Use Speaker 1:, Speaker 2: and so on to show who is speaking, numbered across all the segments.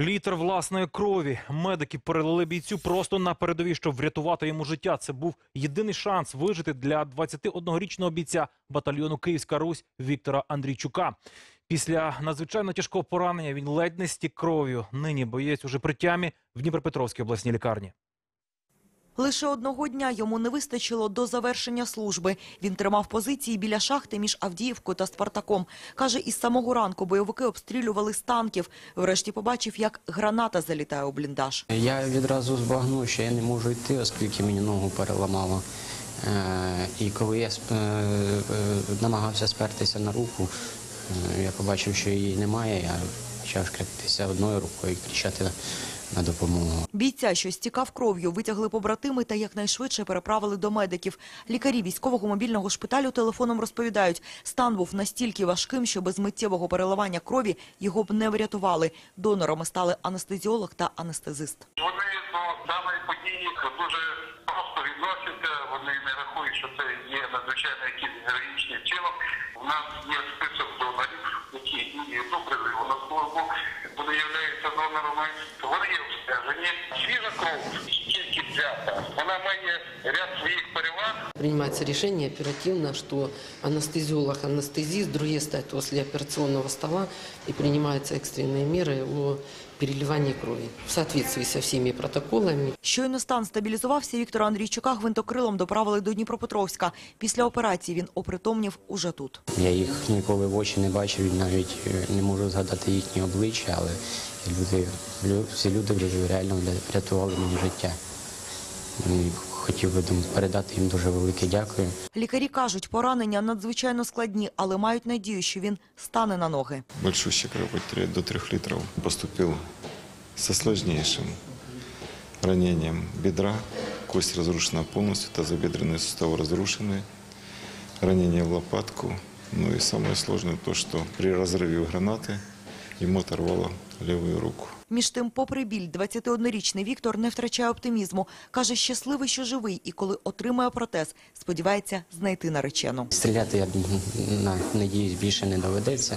Speaker 1: Літр власної крові. Медики перелили бійцю просто на передовій, щоб врятувати йому життя. Це був єдиний шанс вижити для 21-річного бійця батальйону Київська Русь Віктора Андрійчука. Після надзвичайно тяжкого поранення він ледь не стік кров'ю. Нині боєць уже при тямі в Дніпропетровській обласній лікарні.
Speaker 2: Лише одного дня йому не вистачило до завершення служби. Він тримав позиції біля шахти між Авдіївкою та Спартаком. Каже, із самого ранку бойовики обстрілювали з танків. Врешті побачив, як граната залітає у бліндаж.
Speaker 3: Я відразу збагнув, що я не можу йти, оскільки мені ногу переламало. Е, І коли я е, е, намагався спертися на руку, я побачив, що її немає. Я почав критися одною рукою і кричати на- на допомогу.
Speaker 2: Бійця, що стікав кров'ю, витягли побратими та якнайшвидше переправили до медиків. Лікарі військового мобільного шпиталю телефоном розповідають, стан був настільки важким, що без миттєвого переливання крові його б не врятували. Донорами стали анестезіолог та анестезист.
Speaker 4: Вони до даної події дуже просто відносяться. Вони не рахують, що це є надзвичайно якийсь героїчний вчинок. У нас є список донорів, які і до на службу, вони являються донорами. Вони обстежені. Свіжа кров тільки взята. Вона має ряд своїх переваг.
Speaker 5: Принимается решение оперативно, что анестезиолог, анестезист, другие стоят после операционного стола и принимаются экстренные меры о переливании крови в соответствии со всеми протоколами.
Speaker 2: Щойно стан стабілізувався, Віктора Андрійчука гвинтокрилом доправили до Дніпропетровська. Після операції він опритомнів уже тут.
Speaker 3: Я їх ніколи в очі не бачив, і навіть е, не можу згадати їхні обличчя, але люди, лю- всі люди реально врятували мені життя. І хотів би дум- передати їм дуже велике дякую.
Speaker 2: Лікарі кажуть, поранення надзвичайно складні, але мають надію, що він стане на ноги.
Speaker 6: большущая кровопотеря до 3 литров. Поступил со сложнейшим ранением бедра. Кость разрушена полностью, тазобедренные суставы разрушены. Ранение в лопатку. Ну и самое сложное то, что при разрыве гранаты ему оторвало левую руку.
Speaker 2: Між тим, попри біль, 21-річний Віктор не втрачає оптимізму. Каже, щасливий, що живий, і коли отримає протез, сподівається знайти наречену.
Speaker 3: Стріляти, я на, надіюсь, більше не доведеться.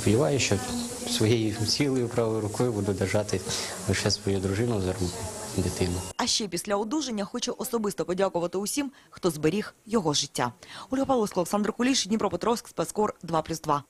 Speaker 3: Сподіваюся, що своєю цілою правою рукою буду держати лише свою дружину за руку, дитину.
Speaker 2: А ще після одужання хочу особисто подякувати усім, хто зберіг його життя. Ольга Павловська, Олександр Куліш, Дніпропетровськ, Спецкор 2+,2.